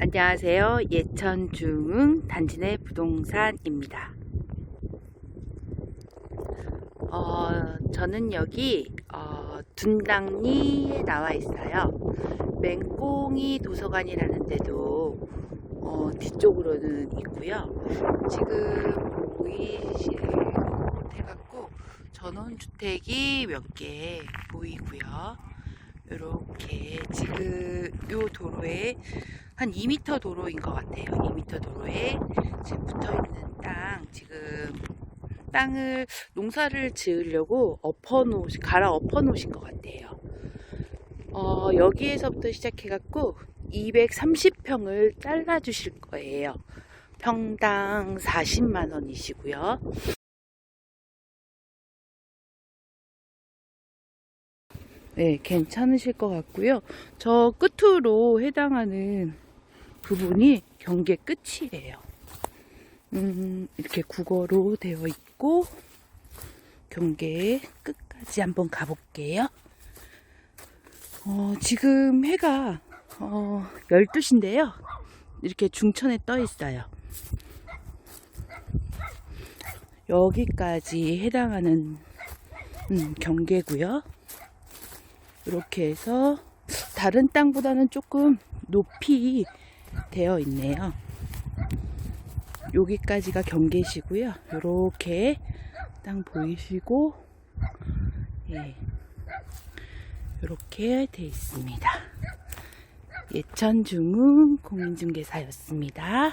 안녕하세요. 예천 중흥 단지내 부동산입니다. 어, 저는 여기 어, 둔당리에 나와 있어요. 맹꽁이 도서관이라는 데도 어, 뒤쪽으로는 있고요. 지금 보이실 것 해갖고 전원주택이 몇 개 보이고요. 이렇게 지금 요 도로에 한 2m 도로인 것 같아요. 2m 도로에 지금 붙어 있는 땅 지금 땅을 농사를 지으려고 엎어 놓으신 갈아 엎어 놓으신 것 같아요. 어, 여기에서부터 시작해 갖고 230평을 잘라 주실 거예요. 평당 40만 원이시고요. 네, 괜찮으실 것 같고요. 저 끝으로 해당하는 부분이 경계 끝이에요. 음, 이렇게 국어로 되어 있고, 경계 끝까지 한번 가볼게요. 어, 지금 해가, 어, 12시인데요. 이렇게 중천에 떠 있어요. 여기까지 해당하는, 음, 경계고요 이렇게 해서, 다른 땅보다는 조금 높이 되어 있네요. 여기까지가 경계시고요. 이렇게 땅 보이시고, 예, 이렇게 돼 있습니다. 예천 중흥 공인중개사였습니다.